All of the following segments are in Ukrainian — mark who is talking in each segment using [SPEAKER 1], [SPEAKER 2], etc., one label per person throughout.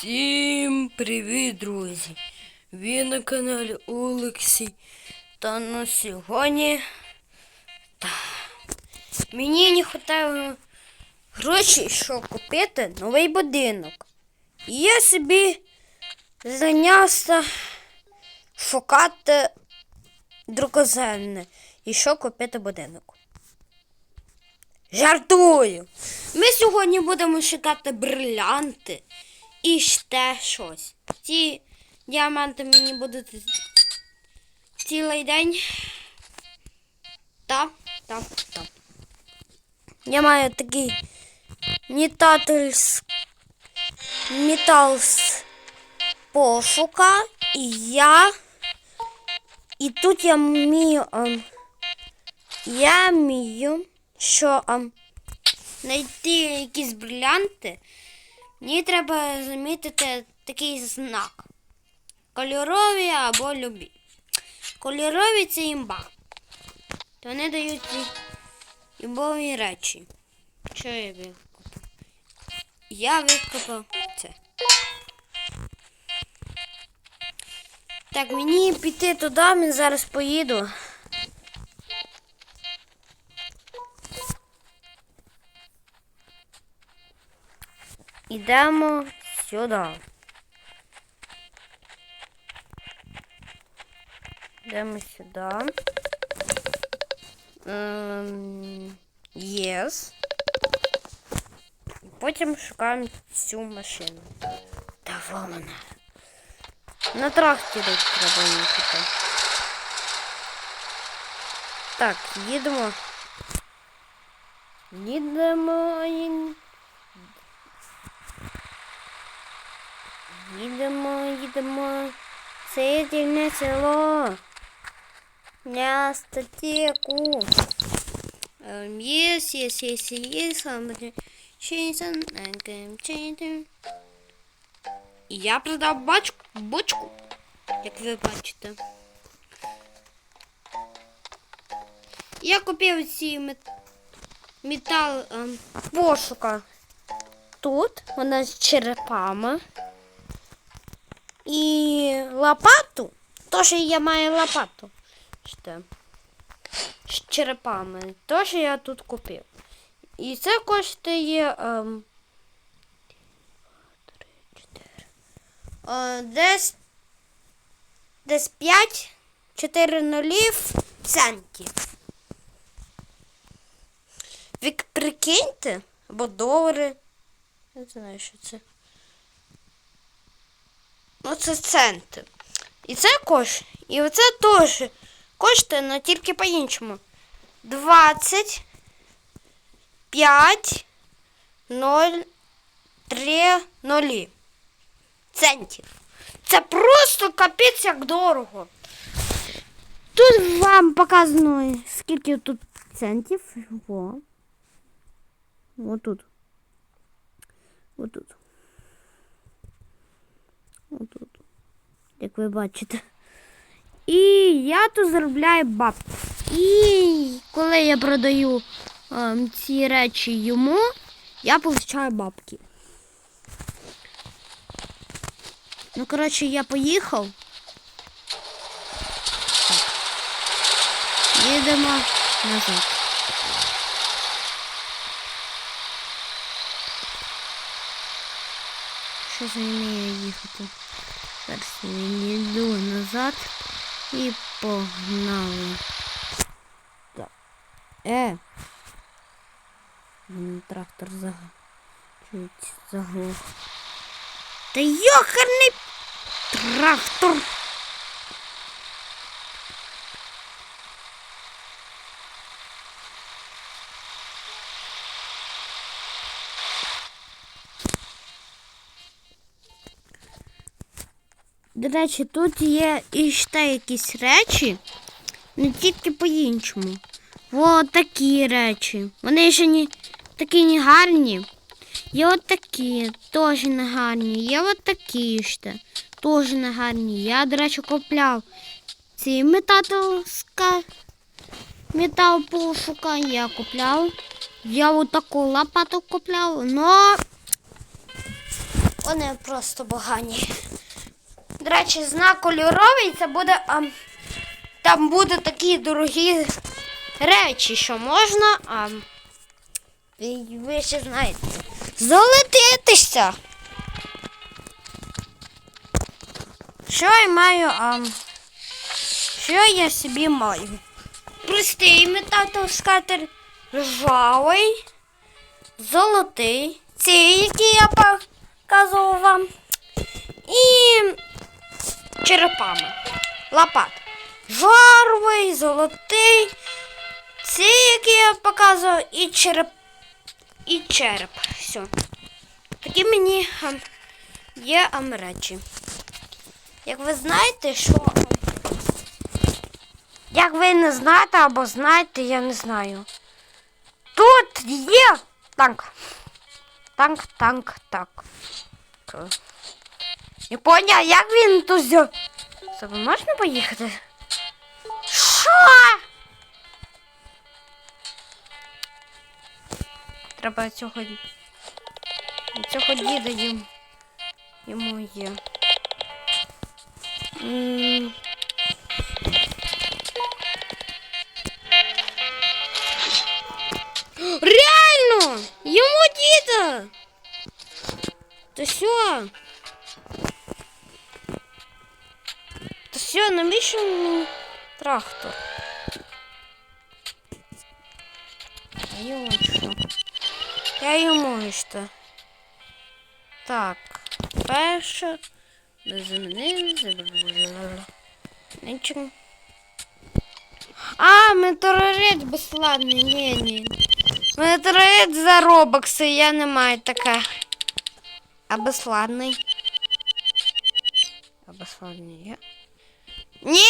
[SPEAKER 1] Всім привіт, друзі! Ви на каналі Олексій. Та на сьогодні та, мені не вистачає грошей, щоб купити новий будинок. І я собі зайнявся шукати друкоземне і що купити будинок. Жартую! Ми сьогодні будемо шукати брилянти і ще щось. Ці діаманти мені будуть цілий день. Та, та, та. Я маю такий метательс... метал з пошука. І я. І тут я вмію. ем, я вмію, що ем, знайти якісь брилянти. Мені треба замітити такий знак. Кольорові або любі. Кольорові це імба. Вони дають імбові речі. Що я викопав? Я викопав це. Так, мені піти туди, я зараз поїду. Ідемо сюди. Йдемо сюди. Ем, Yes. Потім шукаємо цю машину. Та вона. На тракторі треба їхати. Так, їдемо. Їдемо. Їдемо, їдемо. Це єдине село. Yes, yes, yes, yes, somebody chasing and game changing. І я продав бачку, бочку, як ви бачите. Я купив ці мет... метал ем, пошука. Тут вона з черепами. І лопату. Тож я маю лопату. Ще. З черепами. Тож я тут купив. І це коштує. Ем, три, чотири. Е, десь. Десь 5 4 нулів центів. Ви прикиньте, або долари. Я не знаю, що це. Ну, це центи. І це кош. І оце теж коштує, але тільки по-іншому. 20 5 0 3 0 центів. Це просто капець як дорого. Тут вам показано, скільки тут центів. Во. Отут. Отут. Отут. Як ви бачите. І я тут заробляю бабки. І коли я продаю ем, ці речі йому, я получаю бабки. Ну, коротше, я поїхав. Так. Їдемо назад. Що за вміє їхати? Зараз я йду назад і погнали. Так. Е. М, Трактор заг... чуть заглох. Та йохарний трактор. До речі, тут є і ще якісь речі, не тільки по-іншому. О, такі речі. Вони ще не такі не гарні. Є от такі, теж не гарні. Є от такі ще, теж не гарні. Я, до речі, купляв ці металска метал пошука. Я купляв. Я от таку лопату купляв, но Вони просто погані. До речі, знак кольоровий це буде. А, там будуть такі дорогі речі, що можна. А, ви, ще знаєте. Залетитися. Що я маю? А, що я собі маю? Простий метатоскатер, ржавий, золотий, цей, який я показував вам, і черепами. Лопат. Жаровий, золотий, цей, який я показував, і череп. І череп. Все. Такі мені є ам, речі. Як ви знаєте, що. Як ви не знаєте або знаєте, я не знаю. Тут є танк. Танк, танк, так. Не поняв, як він тут взяв. Це ви можна поїхати? Що? Треба цього цього діда їм. Йому є. Реально! Йому діда! Та що? Та що, навіщо мені трактор? А йому що? Я йому що? Так, перше. Нічого. А, метеорит безславний, ні, ні. Метеорит за робокси, я не маю таке. А безславний. А безславний є. Ні!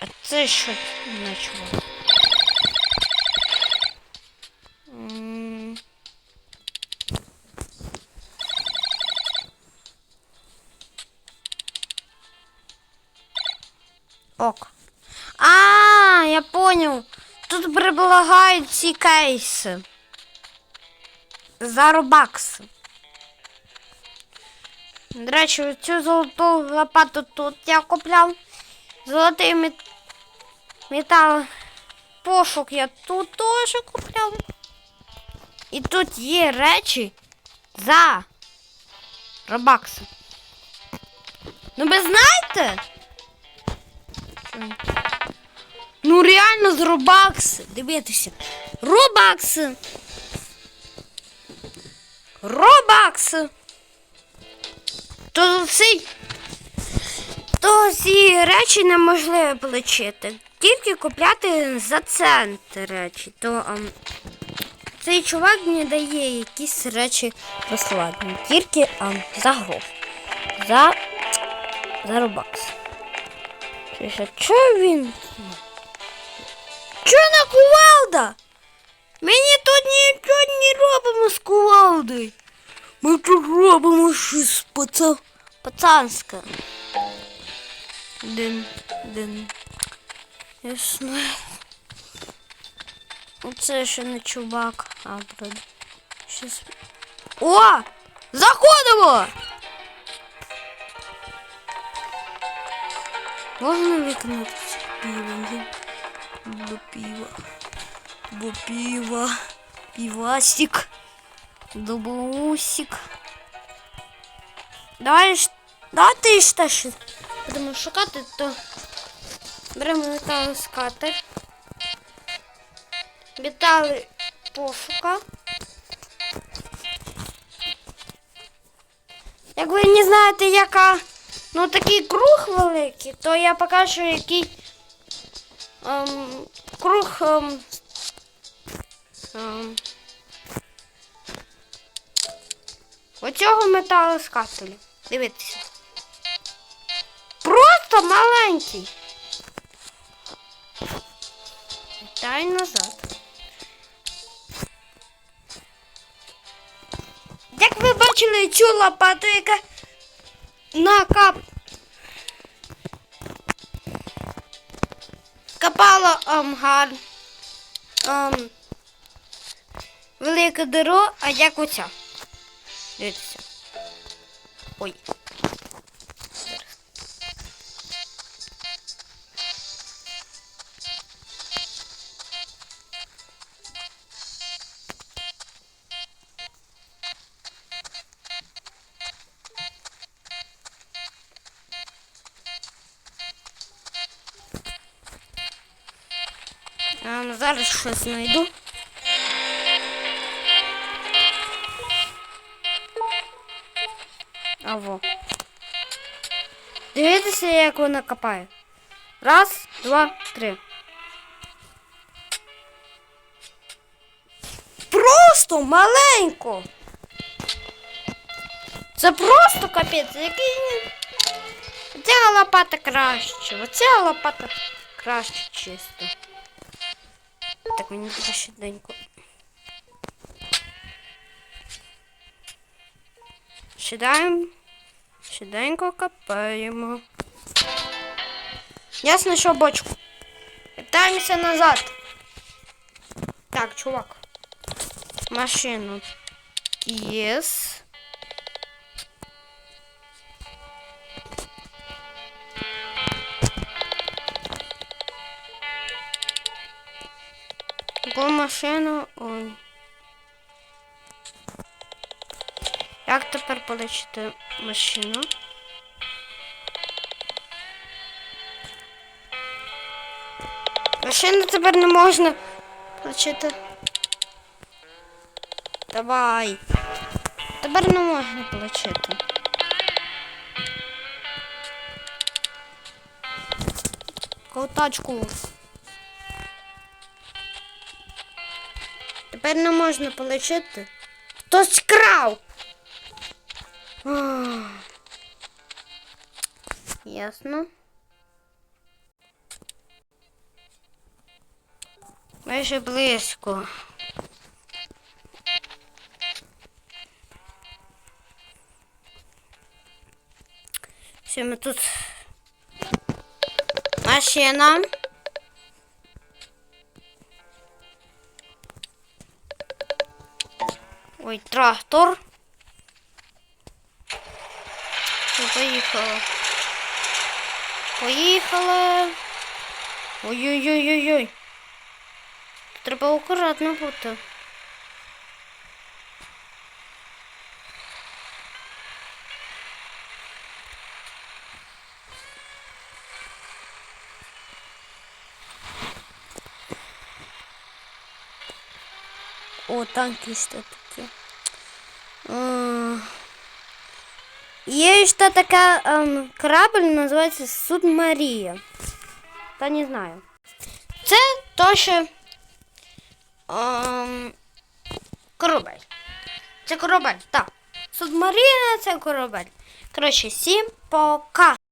[SPEAKER 1] А це що начало? Ок. А, я понял. Тут предлагають ці кейси. За робакси. До речі, цю золоту лопату тут я купляв. Золотий мет... метал пошук я тут теж купляв. І тут є речі за робакси. Ну ви знаєте? Ну реально з робакси. Дивіться. Робакси. Робакси. То всі, то всі речі неможливо отримати. Тільки купляти за центр речі. То ам, цей чувак мені дає якісь речі розкладні. Тільки ам, за гроші. За, за робакс. А чого він? Чого на кувалда? Мені тут нічого не робимо з кувалдою. Ми тут робимо щось паца... пацанське. Дин, дин. Ясно. Оце ще не чувак. А, правда. Щас... О! Можна виконати це пиво? ні? До пива. Бо пива. Пивасик. Добусик. Давай, давай ти ж теж будемо шукати, то беремо металоскатер. Метали пошука. Як ви не знаєте, яка ну такий круг великий, то я покажу, який ем, круг ем, ем, оцього металоскателю. Дивіться. Просто маленький. Дай назад. Як ви бачили цю лопату, яка на кап... копала ем, гар... ем, велике деро, а як оця. Дивіться. Ой. А, ну зараз щось знайду. Аво. Дивіться, як вона копає. Раз, два, три. Просто маленько. Це просто капець, який. Оця лопата краще. Оця лопата краще чисто. Так мені треба швиденько. Сідаємо. Швиденько копаємо. Я знайшов бочку. Вертаємося назад. Так, чувак. Машину. Єс. Таку машину. Ой. Як тепер полечити машину? Машину тепер не можна полечити. Давай. Тепер не можна полечити. Ковтачку. Тепер не можна полечити. Хтось крав. Ясно. Майже близько. Все, ми тут машина. Ой, трактор. Поїхала. Поїхала. Ой-ой-ой-ой-ой. Треба акуратно бути. О, танки що таке. М. Є ще така ем, корабль, називається Судмарія. Та не знаю. Це то, що ем, корабель. Це корабель, так. Судмарія це корабель. Коротше, всім пока.